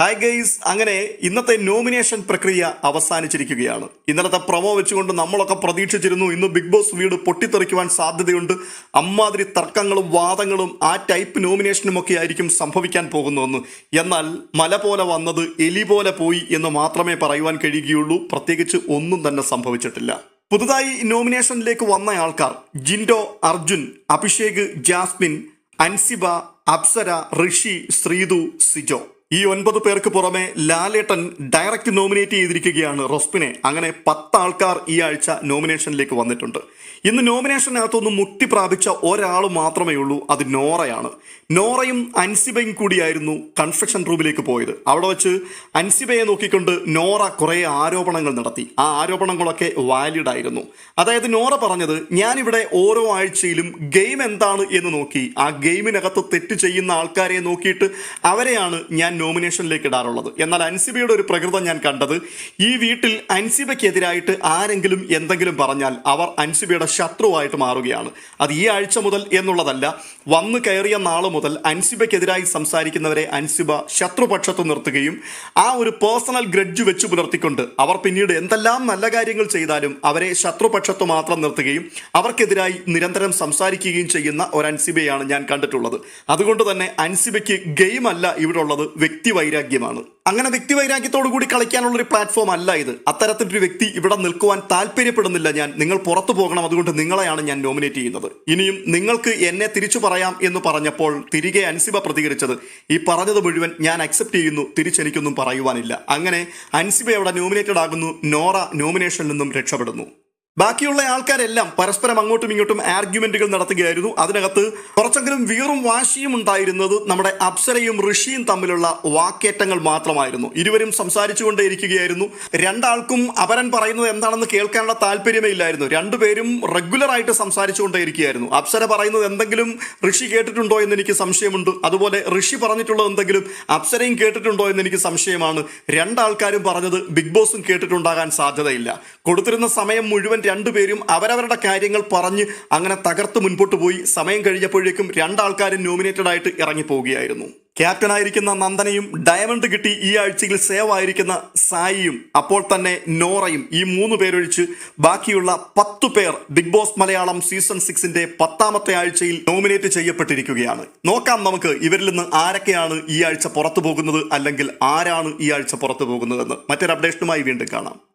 Hi guys അങ്ങനെ ഇന്നത്തെ nomination പ്രക്രിയ അവസാനിച്ചിരിക്കുകയാണ്. ഇന്നലത്തെ പ്രമോ വെച്ചുകൊണ്ട് നമ്മളൊക്കെ പ്രതീക്ഷിച്ചിരുന്നു ഇന്ന് ബിഗ് ബോസ് വീട് പൊട്ടിത്തെറിക്കുവാൻ സാധ്യതയുണ്ട്. അമ്മാതിരി തർക്കങ്ങളും വാദങ്ങളും ആ ടൈപ്പ് നോമിനേഷനും ഒക്കെ ആയിരിക്കും സംഭവിക്കാൻ പോകുന്നതെന്ന്. എന്നാൽ മല പോലെ വന്നത് എലി പോലെ പോയി എന്ന് മാത്രമേ പറയുവാൻ കഴിയുകയുള്ളൂ. പ്രത്യേകിച്ച് ഒന്നും തന്നെ സംഭവിച്ചിട്ടില്ല. പുതുതായി നോമിനേഷനിലേക്ക് വന്ന ആൾക്കാർ ജിൻഡോ അർജുൻ അഭിഷേക് ജാസ്മിൻ അൻസിബ അപ്സര ഋഷി ശ്രീതു സിജോ. ഈ ഒൻപത് പേർക്ക് പുറമെ ലാലേട്ടൻ ഡയറക്റ്റ് നോമിനേറ്റ് ചെയ്തിരിക്കുകയാണ് റൊസ്പിനെ. അങ്ങനെ പത്ത് ആൾക്കാർ ഈ ആഴ്ച നോമിനേഷനിലേക്ക് വന്നിട്ടുണ്ട്. ഇന്ന് നോമിനേഷനകത്തുനിന്ന് മുക്തി പ്രാപിച്ച ഒരാൾ മാത്രമേ ഉള്ളൂ അത് നോറയാണ്. നോറയും അൻസിബയും കൂടിയായിരുന്നു കൺഫെഷൻ റൂമിലേക്ക് പോയത്. അവിടെ വെച്ച് അൻസിബയെ നോക്കിക്കൊണ്ട് നോറ കുറേ ആരോപണങ്ങൾ നടത്തി. ആ ആരോപണങ്ങളൊക്കെ വാലിഡ് ആയിരുന്നു. അതായത് നോറ പറഞ്ഞത് ഞാനിവിടെ ഓരോ ആഴ്ചയിലും ഗെയിം എന്താണ്? എന്ന് നോക്കി. ആ ഗെയിമിനകത്ത് തെറ്റ് ചെയ്യുന്ന ആൾക്കാരെ നോക്കിയിട്ട് അവരെയാണ് ഞാൻ നോമിനേഷനിലേക്ക് ഇടാറുള്ളത്. എന്നാൽ അൻസിബയുടെ ഒരു പ്രകൃതം ഞാൻ കണ്ടത് ഈ വീട്ടിൽ അൻസിബയ്ക്കെതിരായിട്ട് ആരെങ്കിലും എന്തെങ്കിലും പറഞ്ഞാൽ അവർ അൻസിബയുടെ ശത്രുവായിട്ട് മാറുകയാണ്. അത് ഈ ആഴ്ച മുതൽ എന്നുള്ളതല്ല വന്നു കയറിയ നാൾ മുതൽ അൻസിബയ്ക്കെതിരായി സംസാരിക്കുന്നവരെ അൻസിബ ശത്രുപക്ഷത്ത് നിർത്തുകയും ആ ഒരു പേഴ്സണൽ ഗ്രഡ്ജ് വെച്ച് പുലർത്തിക്കൊണ്ട് അവർ പിന്നീട് എന്തെല്ലാം നല്ല കാര്യങ്ങൾ ചെയ്താലും അവരെ ശത്രുപക്ഷത്ത് മാത്രം നിർത്തുകയും അവർക്കെതിരായി നിരന്തരം സംസാരിക്കുകയും ചെയ്യുന്ന ഒരു അൻസിബയാണ് ഞാൻ കണ്ടിട്ടുള്ളത്. അതുകൊണ്ട് തന്നെ അൻസിബയ്ക്ക് ഗെയിം അല്ല ഇവിടെ ഉള്ളത് വ്യക്തി വൈരാഗ്യമാണ് അങ്ങനെ വ്യക്തി വൈരാഗ്യത്തോടു കൂടി കളിക്കാനുള്ള ഒരു പ്ലാറ്റ്ഫോം അല്ല ഇത്. അത്തരത്തിലൊരു വ്യക്തി ഇവിടെ നിൽക്കുവാൻ താല്പര്യപ്പെടുന്നില്ല ഞാൻ. നിങ്ങൾ പുറത്തു പോകണം അതുകൊണ്ട് നിങ്ങളെയാണ് ഞാൻ നോമിനേറ്റ് ചെയ്യുന്നത്. ഇനിയും നിങ്ങൾക്ക് എന്നെ തിരിച്ചു പറയാം എന്ന് പറഞ്ഞപ്പോൾ തിരികെ അൻസിബ പ്രതികരിച്ചത് ഈ പറഞ്ഞത് മുഴുവൻ ഞാൻ അക്സെപ്റ്റ് ചെയ്യുന്നു തിരിച്ചെനിക്കൊന്നും പറയുവാനില്ല. അങ്ങനെ അൻസിബ അവിടെ നോമിനേറ്റഡ് ആകുന്നു നോറ നോമിനേഷനിൽ നിന്നും രക്ഷപ്പെടുന്നു. ബാക്കിയുള്ള ആൾക്കാരെല്ലാം പരസ്പരം അങ്ങോട്ടും ഇങ്ങോട്ടും ആർഗ്യുമെന്റുകൾ നടത്തുകയായിരുന്നു. അതിനകത്ത് കുറച്ചെങ്കിലും വീറും വാശിയും ഉണ്ടായിരുന്നത് നമ്മുടെ അപ്സരയും ഋഷിയും തമ്മിലുള്ള വാക്കേറ്റങ്ങൾ മാത്രമായിരുന്നു. ഇരുവരും സംസാരിച്ചുകൊണ്ടേയിരിക്കുകയായിരുന്നു. രണ്ടാൾക്കും അപരൻ പറയുന്നത് എന്താണെന്ന് കേൾക്കാനുള്ള താല്പര്യമേ ഇല്ലായിരുന്നു. രണ്ടുപേരും റെഗുലർ ആയിട്ട് സംസാരിച്ചുകൊണ്ടേയിരിക്കുകയായിരുന്നു. അപ്സര പറയുന്നത് എന്തെങ്കിലും ഋഷി കേട്ടിട്ടുണ്ടോ എന്ന് എനിക്ക് സംശയമുണ്ട്. അതുപോലെ ഋഷി പറഞ്ഞിട്ടുള്ളത് എന്തെങ്കിലും അപ്സരയും കേട്ടിട്ടുണ്ടോ എന്ന് എനിക്ക് സംശയമാണ്. രണ്ടാൾക്കാരും പറഞ്ഞത് ബിഗ് ബോസും കേട്ടിട്ടുണ്ടാകാൻ സാധ്യതയില്ല. കൊടുത്തിരുന്ന സമയം മുഴുവൻ രണ്ടുപേരും അവരവരുടെ കാര്യങ്ങൾ പറഞ്ഞ് അങ്ങനെ തകർത്ത് മുൻപോട്ട് പോയി. സമയം കഴിഞ്ഞപ്പോഴേക്കും രണ്ടാൾക്കാരും നോമിനേറ്റഡ് ആയിട്ട് ഇറങ്ങിപ്പോവുകയായിരുന്നു. ക്യാപ്റ്റനായിരിക്കുന്ന നന്ദനയും ഡയമണ്ട് കിട്ടി ഈ ആഴ്ചയിൽ സേവ് ആയിരിക്കുന്ന സായിയും അപ്പോൾ തന്നെ നോറയും ഈ മൂന്ന് പേരൊഴിച്ച് ബാക്കിയുള്ള പത്തു പേർ ബിഗ് ബോസ് മലയാളം സീസൺ സിക്സിന്റെ പത്താമത്തെ ആഴ്ചയിൽ നോമിനേറ്റ് ചെയ്യപ്പെട്ടിരിക്കുകയാണ്. നോക്കാം നമുക്ക് ഇവരിൽ നിന്ന് ആരൊക്കെയാണ് ഈ ആഴ്ച പുറത്തു പോകുന്നത് അല്ലെങ്കിൽ ആരാണ് ഈ ആഴ്ച പുറത്തു പോകുന്നതെന്ന്. മറ്റൊരു അപ്ഡേഷനുമായി വീണ്ടും കാണാം.